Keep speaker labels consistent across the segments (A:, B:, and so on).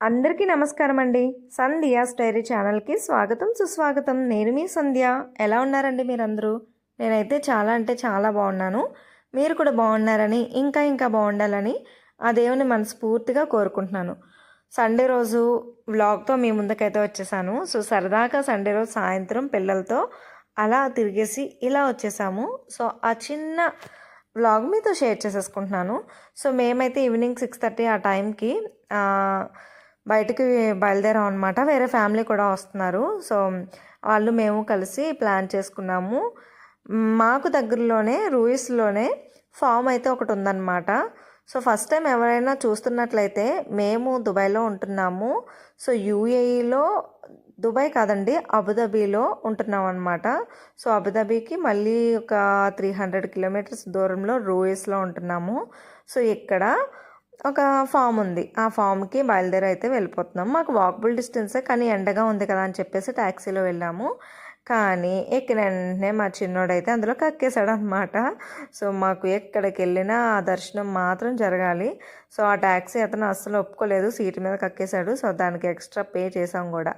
A: అందరికీ నమస్కారం అండి సంధ్యాస్ డైరీ ఛానల్కి స్వాగతం సుస్వాగతం. నేను మీ సంధ్య. ఎలా ఉన్నారండి మీరందరూ? నేనైతే చాలా అంటే చాలా బాగున్నాను. మీరు కూడా బాగున్నారని ఇంకా ఇంకా బాగుండాలని ఆ దేవుని మనస్ఫూర్తిగా కోరుకుంటున్నాను. సండే రోజు వ్లాగ్తో మీ ముందుకైతే వచ్చేసాను. సో సరదాగా సండే రోజు సాయంత్రం పిల్లలతో అలా తిరిగేసి ఇలా వచ్చేసాము. సో ఆ చిన్న వ్లాగ్ మీతో షేర్ చేసేసుకుంటున్నాను. సో మేమైతే ఈవినింగ్ సిక్స్ థర్టీ ఆ టైంకి బయటకు బయలుదేరాం అనమాట వేరే ఫ్యామిలీ కూడా వస్తున్నారు. సో వాళ్ళు మేము కలిసి ప్లాన్ చేసుకున్నాము. మాకు దగ్గరలోనే రూయిస్లోనే ఫామ్ అయితే ఒకటి ఉందన్నమాట. సో ఫస్ట్ టైం ఎవరైనా చూస్తున్నట్లయితే మేము దుబాయ్లో ఉంటున్నాము. సో యూఏఈలో దుబాయ్ కాదండి అబుదాబీలో ఉంటున్నాం అనమాట సో అబుదాబీకి మళ్ళీ ఒక త్రీ హండ్రెడ్ కిలోమీటర్స్ దూరంలో రూయిస్లో ఉంటున్నాము. సో ఇక్కడ ఒక ఫామ్ ఉంది. ఆ ఫామ్కి బయలుదేరి అయితే వెళ్ళిపోతున్నాం. మాకు వాకబుల్ డిస్టెన్సే కానీ ఎండగా ఉంది కదా అని చెప్పేసి ట్యాక్సీలో వెళ్ళాము. కానీ ఎక్కిన వెంటనే మా చిన్నోడైతే అందులో కక్కేశాడు అనమాట సో మాకు ఎక్కడికి వెళ్ళినా ఆ దర్శనం మాత్రం జరగాలి. సో ఆ ట్యాక్సీ అతను అస్సలు ఒప్పుకోలేదు. సీట్ మీద కక్కేశాడు. సో దానికి ఎక్స్ట్రా పే చేసాం కూడా.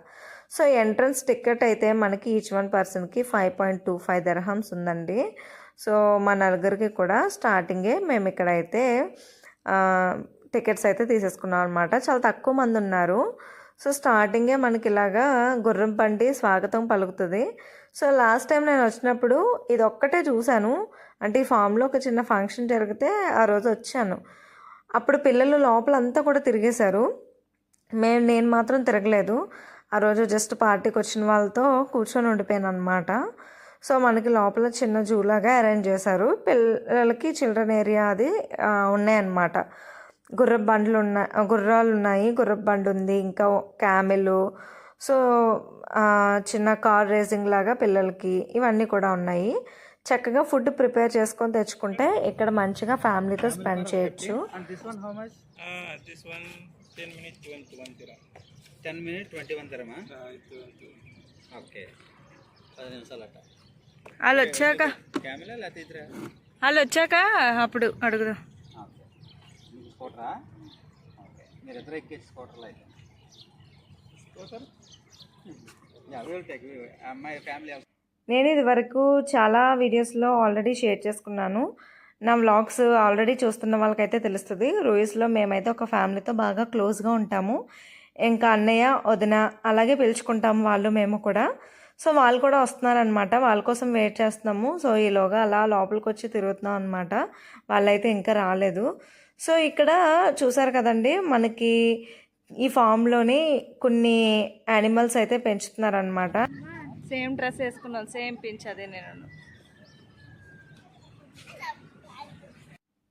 A: సో ఎంట్రన్స్ టికెట్ అయితే మనకి ఈచ్ వన్ పర్సన్కి five point two five dirhams ఉందండి. సో మా నలుగురికి కూడా స్టార్టింగే మేము ఇక్కడైతే టికెట్స్ అయితే తీసేసుకున్నాం అనమాట చాలా తక్కువ మంది ఉన్నారు. సో స్టార్టింగే మనకి ఇలాగా గుర్రం బండి స్వాగతం పలుకుతుంది. సో లాస్ట్ టైం నేను వచ్చినప్పుడు ఇది ఒక్కటే చూశాను. అంటే ఈ ఫామ్లో ఒక చిన్న ఫంక్షన్ జరిగితే ఆ రోజు వచ్చాను. అప్పుడు పిల్లలు లోపల అంతా కూడా తిరిగేశారు. మేము నేను మాత్రం తిరగలేదు. ఆ రోజు జస్ట్ పార్టీకి వచ్చిన వాళ్ళతో కూర్చొని ఉండిపోయాను అనమాట సో మనకి లోపల చిన్న జూలాగా అరేంజ్ చేశారు. పిల్లలకి చిల్డ్రన్ ఏరియా అది ఉన్నాయన్నమాట. గుర్రపు బండ్లు ఉన్నాయి గుర్రాలు ఉన్నాయి గుర్రపు బండి ఉంది ఇంకా క్యామెల్ సో ఆ, చిన్న కార్ రేసింగ్ లాగా పిల్లలకి ఇవన్నీ కూడా ఉన్నాయి. చక్కగా ఫుడ్ ప్రిపేర్ చేసుకొని తెచ్చుకుంటే ఇక్కడ మంచిగా ఫ్యామిలీతో స్పెండ్ చేయొచ్చు.
B: And this one how much?
C: This one 10 minutes 21 dirham.
B: 10 minutes 21 dirham. Okay పది నిమిషాలు అట్ట.
A: వాళ్ళు వచ్చాక. వాళ్ళు వచ్చాక అప్పుడు అడుగుదాం.
B: స్కూటరా? ఓకే. మీరు ఇద్దరు ఎక్కేసి స్కూటర్లో అయితే. స్కూటర్? విల్ టేక్ అమ్మాయి ఫ్యామిలీ
A: నేను ఇది వరకు చాలా వీడియోస్లో ఆల్రెడీ షేర్ చేసుకున్నాను. నా వ్లాగ్స్ ఆల్రెడీ చూస్తున్న వాళ్ళకైతే తెలుస్తుంది. రూయిస్లో మేమైతే ఒక ఫ్యామిలీతో బాగా క్లోజ్గా ఉంటాము. ఇంకా అన్నయ్య వదిన అలాగే పిలుచుకుంటాము వాళ్ళు మేము కూడా. సో వాళ్ళు కూడా వస్తున్నారనమాట. వాళ్ళ కోసం వెయిట్ చేస్తున్నాము. సో ఈలోగా అలా లోపలికి వచ్చి తిరుగుతున్నాం అనమాట. వాళ్ళైతే ఇంకా రాలేదు. సో ఇక్కడ చూసారు కదండి మనకి ఈ ఫామ్లోని కొన్ని యానిమల్స్ అయితే పెంచుతున్నారనమాట. సేమ్ డ్రెస్ వేసుకున్నాను సేమ్ పించ్ అదే నేను.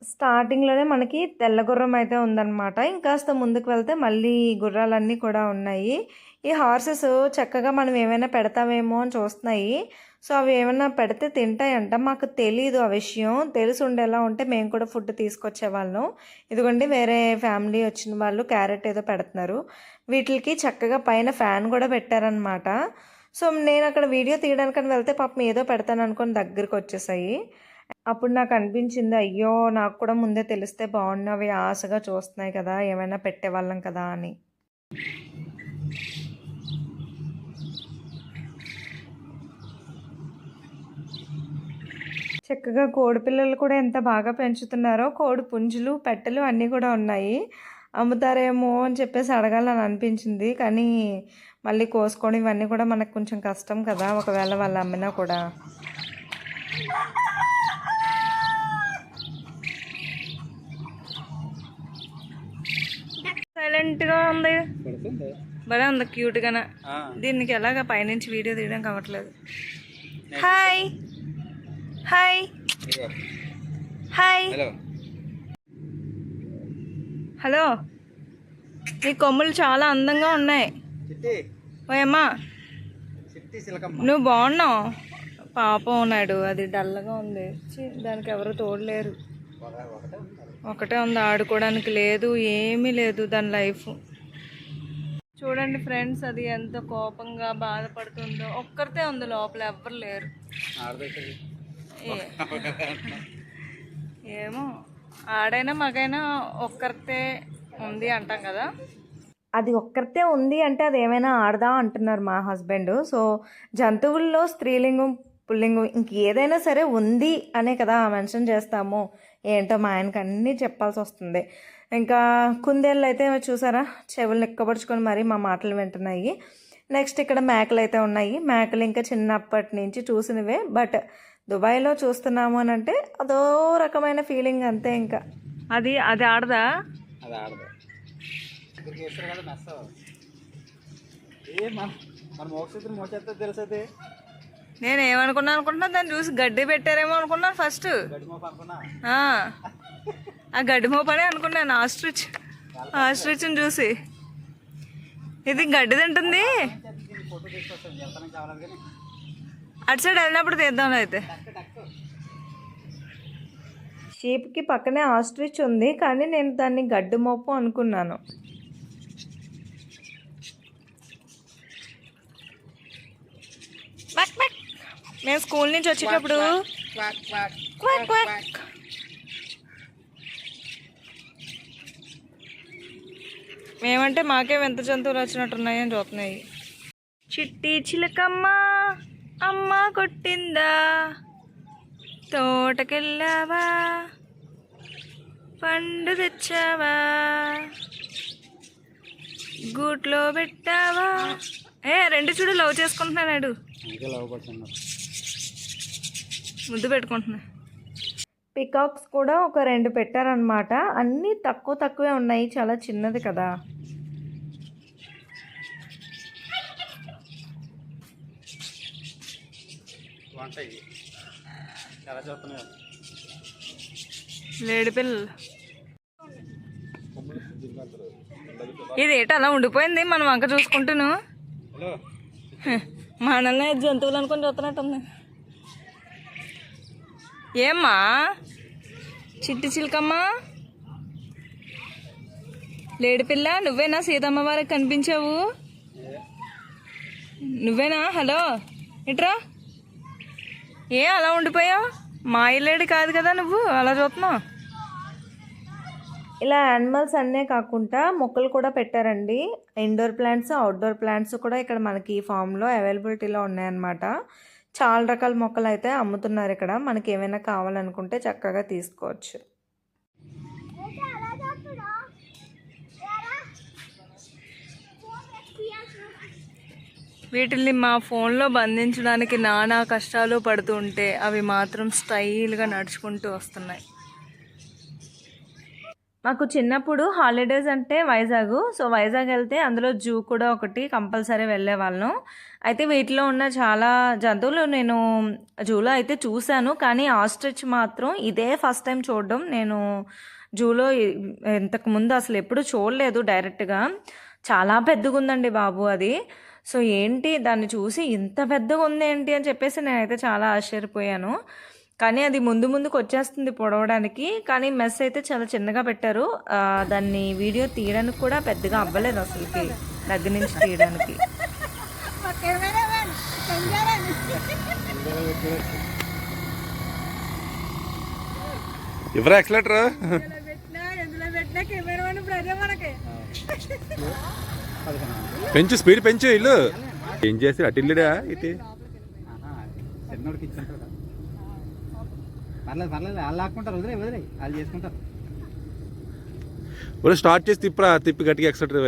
A: స్టార్టింగ్లోనే మనకి తెల్ల గుర్రం అయితే ఉందన్నమాట ఇంకాస్త ముందుకు వెళ్తే మళ్ళీ గుర్రాలన్నీ కూడా ఉన్నాయి. ఈ హార్సెస్ చక్కగా మనం ఏమైనా పెడతామేమో అని చూస్తున్నాయి. సో అవి ఏమైనా పెడితే తింటాయంట. మాకు తెలీదు ఆ విషయం. తెలిసి ఉండేలా ఉంటే మేము కూడా ఫుడ్ తీసుకొచ్చేవాళ్ళం. ఇదిగోండి వేరే ఫ్యామిలీ వచ్చిన వాళ్ళు క్యారెట్ ఏదో పెడుతున్నారు. వీటికి చక్కగా పైన ఫ్యాన్ కూడా పెట్టారనమాట సో నేను అక్కడ వీడియో తీయడానికని వెళ్తే పాపం ఏదో పెడతాను అనుకుని దగ్గరికి వచ్చేసాయి. అప్పుడు నాకు అనిపించింది అయ్యో నాకు కూడా ముందే తెలిస్తే బాగున్నవి. ఆశగా చూస్తున్నాయి కదా ఏమైనా పెట్టేవాళ్ళం కదా అని. చక్కగా కోడి పిల్లలు కూడా ఎంత బాగా పెంచుతున్నారో కోడి పుంజులు పెట్టెలు అన్నీ కూడా ఉన్నాయి. అమ్ముతారేమో అని చెప్పేసి అడగాలని అనిపించింది. కానీ మళ్ళీ కోసుకోవడం ఇవన్నీ కూడా మనకు కొంచెం కష్టం కదా ఒకవేళ వాళ్ళు అమ్మినా కూడా. సైలెంట్గా ఉంది. భలే ఉంది క్యూట్గానే. దీనికి ఎలాగ పైనుంచి వీడియో తీయడం కావట్లేదు. హాయ్. హాయ్. హాయ్.
B: హలో.
A: నీ కొమ్ములు చాలా అందంగా ఉన్నాయి. ఓయమ్మా నువ్వు బాగున్నావు? పాపం ఉన్నాడు. అది డల్గా ఉంది. దానికి ఎవరు తోడలేరు.
B: ఒకటే ఉంది.
A: ఆడుకోవడానికి లేదు. ఏమీ లేదు దాని లైఫ్. చూడండి ఫ్రెండ్స్ అది ఎంత కోపంగా బాధపడుతుందో. ఒక్కరితే ఉంది లోపల ఎవ్వరు లేరు. ఏమో. ఆడైనా మగైనా ఒక్కరితే ఉంది అంటాం కదా. అది ఒక్కరితే ఉంది అంటే అది ఏమైనా ఆడదా అంటున్నారు మా హస్బెండ్. సో జంతువుల్లో స్త్రీలింగం పుల్లింగం ఇంక ఏదైనా సరే ఉంది అనే కదా మెన్షన్ చేస్తాము. ఏంటో మా ఆయనకి అన్నీ చెప్పాల్సి వస్తుంది. ఇంకా కుందేళ్ళు అయితే చూసారా? చెవులు ఎక్కబడుచుకొని మరీ మా మాటలు వింటున్నాయి. నెక్స్ట్ ఇక్కడ మేకలు అయితే ఉన్నాయి. మేకలు ఇంకా చిన్నప్పటి నుంచి చూసినవే. బట్ దుబాయ్లో చూస్తున్నాము అని అంటే అదో రకమైన ఫీలింగ్ అంతే ఇంకా. అది అది ఆడదా? నేను ఏమనుకున్నాను అనుకుంటున్నా దాన్ని చూసి గడ్డి పెట్టారేమో అనుకున్నాను ఫస్ట్ ఆ గడ్డి మోపనే అనుకున్నాను ఆస్ట్రిచ్ ఆస్ట్రిచ్ని చూసి. ఇది గడ్డి తింటుంది
B: దీన్ని ఫోటో తీసుకొస్తాను వెళ్తానని కావాలి కానీ
A: అటు సైడ్ వెళ్ళినప్పుడు తీద్దాంలే అయితే. షీప్కి పక్కనే ఆస్ట్రిచ్ ఉంది కానీ నేను దాన్ని గడ్డి మోపు అనుకున్నాను. Quack quack. మేము స్కూల్ నుంచి వచ్చేటప్పుడు
B: క్వాక్. Quack
A: quack quack. మేమంటే మాకే వింత జంతువులు వచ్చినట్టున్నాయి అని చూస్తున్నాయి. చిట్టి చిలకమ్మ అమ్మ కొట్టిందా? తోటకెళ్ళావా? పండు తెచ్చావా? గూట్లో పెట్టావా? ఏ రెండు చూడు లవ్ చేసుకుంటున్నాడు ముద్దు పెట్టుకుంటున్నా. పికాక్స్ కూడా ఒక రెండు పెట్టారనమాట అన్నీ తక్కువ తక్కువే ఉన్నాయి. చాలా చిన్నది కదా.
B: వంట ఇది ఎలా చూస్తున్నాయి
A: లేడి పిల్లలు ఇది ఏంటి అలా ఉండిపోయింది. మనం వంక చూసుకుంటును
B: హలో.
A: మనల్ని జంతువులు అనుకొని చూస్తున్నట్టుంది. ఏమ్మా? చిట్టి చిలకమ్మా? లేడిపిల్ల నువ్వేనా సీతమ్మ వారికి కనిపించావు? నువ్వేనా? హలో ఇట్రా? ఏ అలా ఉండిపోయావు? మా ఇల్లేడు కాదు కదా నువ్వు? అలా చూస్తున్నావు? ఇలా యానిమల్స్ అన్నే కాకుండా మొక్కలు కూడా పెట్టారండి. ఇండోర్ ప్లాంట్స్ అవుట్డోర్ ప్లాంట్స్ కూడా ఇక్కడ మనకి ఈ ఫామ్లో అవైలబిలిటీలో ఉన్నాయన్నమాట. చాలా రకాల మొక్కలు అయితే అమ్ముతున్నారు ఇక్కడ. మనకి ఏమైనా కావాలనుకుంటే చక్కగా తీసుకోవచ్చు. వీటిల్ని మా ఫోన్లో బంధించడానికి నానా కష్టాలు పడుతుంటే అవి మాత్రం స్టైల్గా నడుచుకుంటూ వస్తున్నాయి. మాకు చిన్నప్పుడు హాలిడేస్ అంటే వైజాగ్. సో వైజాగ్ వెళ్తే అందులో జూ కూడా ఒకటి కంపల్సరీ వెళ్ళే వాళ్ళం అయితే వీటిలో ఉన్న చాలా జంతువులు నేను జూలో అయితే చూశాను కానీ ఆస్ట్రిచ్ మాత్రం ఇదే ఫస్ట్ టైం చూడడం. నేను జూలో ఇంతకు ముందు అసలు ఎప్పుడు చూడలేదు డైరెక్ట్గా. చాలా పెద్దగా ఉందండి బాబు అది. సో ఏంటి దాన్ని చూసి ఇంత పెద్దగా ఉంది ఏంటి అని చెప్పేసి నేనైతే చాలా ఆశ్చర్యపోయాను. కానీ అది ముందు ముందుకు వచ్చేస్తుంది పొడవడానికి. కానీ మెస్ అయితే చాలా చిన్నగా పెట్టారు. దాన్ని వీడియో తీయడానికి కూడా పెద్దగా అవ్వలేదు అసలుకి. దగ్గర నుంచి తీయడానికి.
D: ఇవ్వరా ఎక్సలేటర్? పెంచు స్పీడ్ పెంచు ఇల్లు. ఏం చేసి అటు ఇల్లుడా ఇటు?
B: కదా పర్లేదు పర్లేదు. వాళ్ళు లాక్కుంటారు వదిలే వదిలే. వాళ్ళు చేసుకుంటారు.
D: స్టార్ట్ చేసి తిప్పురా తిప్పి గట్టిగా ఎక్సలేటర్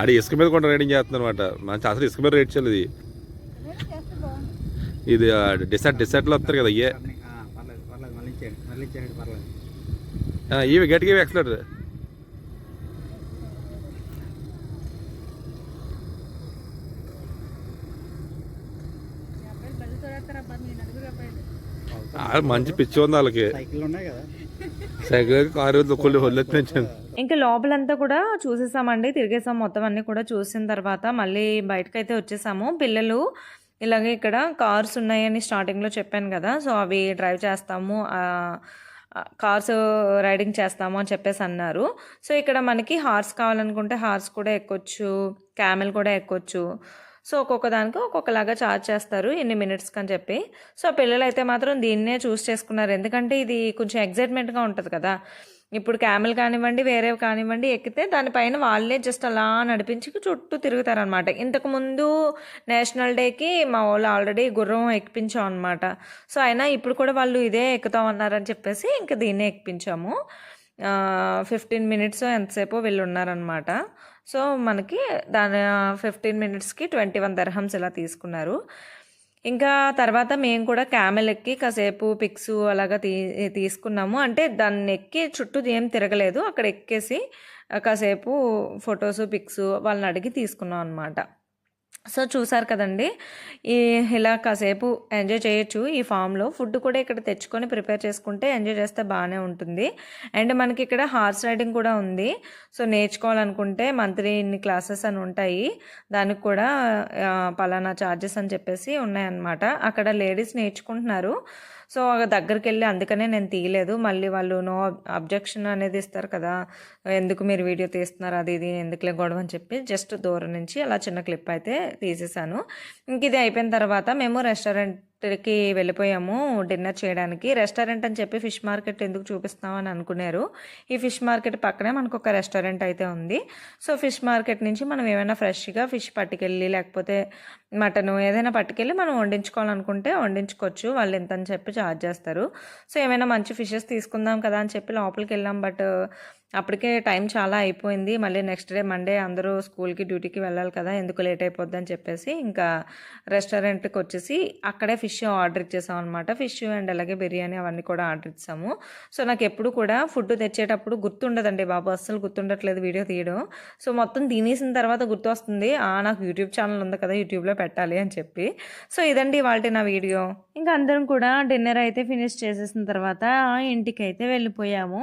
D: ఆడ ఇసుక మీద కొండ రైడింగ్ చేస్తుంది అనమాట మంచి అసలు ఇసుక మీద రేట్ చేయలేదు. ఇది ఇది డిసైడ్ డిసైడ్లో వస్తారు కదా అయ్యే ఇవి గట్టిగా ఇవి ఎక్సలేటర్ మంచి పిచ్చి ఉంది వాళ్ళకి.
B: సైకిల్ ఉన్నాయి కదా.
A: ఇంకా లోపలంతా కూడా చూసేసామండి తిరిగేసాం మొత్తం అన్నీ కూడా చూసిన తర్వాత మళ్ళీ బయటకైతే వచ్చేసాము. పిల్లలు ఇలాగే ఇక్కడ కార్స్ ఉన్నాయని స్టార్టింగ్లో చెప్పాను కదా సో అవి డ్రైవ్ చేస్తాము కార్స్ రైడింగ్ చేస్తాము అని చెప్పేసి అన్నారు. సో ఇక్కడ మనకి హార్స్ కావాలనుకుంటే హార్స్ కూడా ఎక్కొచ్చు క్యామెల్ కూడా ఎక్కొచ్చు. సో ఒక్కొక్క దానికి ఒక్కొక్కలాగా ఛార్జ్ చేస్తారు ఎన్ని మినిట్స్కి అని చెప్పి. సో పిల్లలు అయితే మాత్రం దీన్నే చూస్ చేసుకున్నారు. ఎందుకంటే ఇది కొంచెం ఎగ్జైట్మెంట్గా ఉంటుంది కదా. ఇప్పుడు క్యామెల్ కానివ్వండి వేరే కానివ్వండి ఎక్కితే దానిపైన వాళ్ళే జస్ట్ అలా నడిపించి చుట్టూ తిరుగుతారనమాట ఇంతకుముందు నేషనల్ డేకి మా వాళ్ళు ఆల్రెడీ గుర్రం ఎక్కించాం అనమాట సో అయినా ఇప్పుడు కూడా వాళ్ళు ఇదే ఎక్కుతాం అన్నారని చెప్పేసి ఇంకా దీన్నే ఎక్కించాము ఫిఫ్టీన్ మినిట్స్ ఎంతసేపు వీళ్ళు ఉన్నారనమాట సో మనకి దాని ఫిఫ్టీన్ మినిట్స్కి ట్వంటీ వన్ దర్హమ్స్ ఇలా తీసుకున్నారు. ఇంకా తర్వాత మేము కూడా క్యామెల్ ఎక్కి కాసేపు పిక్స్ అలాగా తీ తీసుకున్నాము. అంటే దాన్ని ఎక్కి చుట్టూ ఏం తిరగలేదు. అక్కడ ఎక్కేసి కాసేపు ఫొటోస్ పిక్స్ వాళ్ళని అడిగి తీసుకున్నాం అనమాట సో చూసారు కదండి ఈ ఇలా కాసేపు ఎంజాయ్ చేయొచ్చు. ఈ ఫామ్లో ఫుడ్ కూడా ఇక్కడ తెచ్చుకొని ప్రిపేర్ చేసుకుంటే ఎంజాయ్ చేస్తే బాగానే ఉంటుంది. అండ్ మనకి ఇక్కడ హార్స్ రైడింగ్ కూడా ఉంది. సో నేర్చుకోవాలనుకుంటే మంత్లీ ఇన్ని క్లాసెస్ అని ఉంటాయి. దానికి కూడా పలానా ఛార్జెస్ అని చెప్పేసి ఉన్నాయన్నమాట. అక్కడ లేడీస్ నేర్చుకుంటున్నారు. సో దగ్గరికి వెళ్ళి అందుకనే నేను తీయలేదు. మళ్ళీ వాళ్ళు నో అబ్జెక్షన్ అనేది ఇస్తారు కదా ఎందుకు మీరు వీడియో తీస్తున్నారు అది ఇది ఎందుకులే గొడవ అని చెప్పి జస్ట్ దూరం నుంచి అలా చిన్న క్లిప్ అయితే తీసేసాను. ఇంక ఇది అయిపోయిన తర్వాత మేము రెస్టారెంట్ రెస్టారెంట్కి వెళ్ళిపోయాము డిన్నర్ చేయడానికి. రెస్టారెంట్ అని చెప్పి ఫిష్ మార్కెట్ ఎందుకు చూపిస్తామని అనుకున్నారు. ఈ ఫిష్ మార్కెట్ పక్కనే మనకు ఒక రెస్టారెంట్ అయితే ఉంది. సో ఫిష్ మార్కెట్ నుంచి మనం ఏమైనా ఫ్రెష్గా ఫిష్ పట్టుకెళ్ళి లేకపోతే మటను ఏదైనా పట్టుకెళ్ళి మనం వండించుకోవాలనుకుంటే వండించుకోవచ్చు. వాళ్ళు ఎంత అని చెప్పి ఛార్జ్ చేస్తారు. సో ఏమైనా మంచి ఫిషెస్ తీసుకుందాం కదా అని చెప్పి లోపలికి వెళ్ళాం. బట్ అప్పటికే టైం చాలా అయిపోయింది. మళ్ళీ నెక్స్ట్ డే మండే అందరూ స్కూల్కి డ్యూటీకి వెళ్ళాలి కదా ఎందుకు లేట్ అయిపోద్దని చెప్పేసి ఇంకా రెస్టారెంట్కి వచ్చేసి అక్కడే ఫిష్ ఆర్డర్ ఇచ్చేసాం అనమాట ఫిష్ అండ్ అలాగే బిర్యానీ అవన్నీ కూడా ఆర్డర్ ఇచ్చాము. సో నాకు ఎప్పుడు కూడా ఫుడ్ తెచ్చేటప్పుడు గుర్తుండదండి బాబు అస్సలు గుర్తుండట్లేదు వీడియో తీయడం. సో మొత్తం తినేసిన తర్వాత గుర్తు వస్తుంది ఆ నాకు యూట్యూబ్ ఛానల్ ఉంది కదా యూట్యూబ్లో పెట్టాలి అని చెప్పి. సో ఇదండి వాళ్ళ నా వీడియో. ఇంకా అందరం కూడా డిన్నర్ అయితే ఫినిష్ చేసేసిన తర్వాత ఇంటికి అయితే వెళ్ళిపోయాము.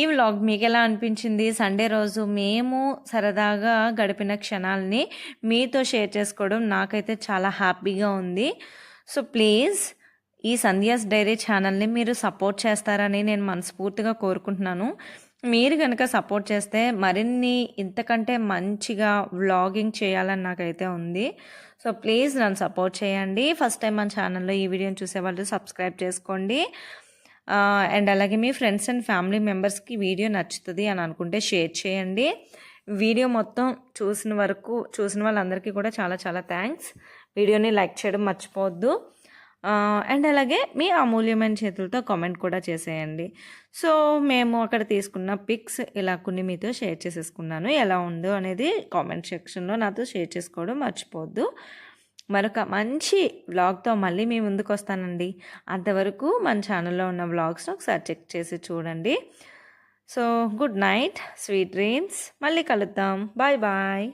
A: ఈ వ్లాగ్ మీకు ఎలా అనిపించింది? సండే రోజు మేము సరదాగా గడిపిన క్షణాలని మీతో షేర్ చేసుకోవడం నాకైతే చాలా హ్యాపీగా ఉంది. సో ప్లీజ్ ఈ సంధ్యాస్ డైరీ ఛానల్ని మీరు సపోర్ట్ చేస్తారని నేను మనస్ఫూర్తిగా కోరుకుంటున్నాను. మీరు కనుక సపోర్ట్ చేస్తే మరిన్ని ఇంతకంటే మంచిగా వ్లాగింగ్ చేయాలని నాకైతే ఉంది. సో ప్లీజ్ నన్ను సపోర్ట్ చేయండి. ఫస్ట్ టైం మన ఛానల్లో ఈ వీడియోని చూసేవాళ్ళు సబ్స్క్రైబ్ చేసుకోండి. అండ్ అలాగే మీ ఫ్రెండ్స్ అండ్ ఫ్యామిలీ మెంబర్స్కి వీడియో నచ్చుతుంది అని అనుకుంటే షేర్ చేయండి. వీడియో మొత్తం చూసిన వరకు చూసిన వాళ్ళందరికీ కూడా చాలా చాలా థ్యాంక్స్. వీడియోని లైక్ చేయడం మర్చిపోవద్దు. అండ్ అలాగే మీ అమూల్యమైన చేతులతో కామెంట్ కూడా చేసేయండి. సో మేము అక్కడ తీసుకున్న పిక్స్ ఇలా కొన్ని మీతో షేర్ చేసేసుకున్నాను. ఎలా ఉందో అనేది కామెంట్ సెక్షన్లో నాతో షేర్ చేసుకోవడం మర్చిపోవద్దు. మరొక మంచి వ్లాగ్తో మళ్ళీ మీ ముందుకు వస్తానండి అంతవరకు మన ఛానల్లో ఉన్న వ్లాగ్స్ని ఒకసారి చెక్ చేసి చూడండి. So good night sweet dreams మళ్ళీ కలుద్దాం. Bye bye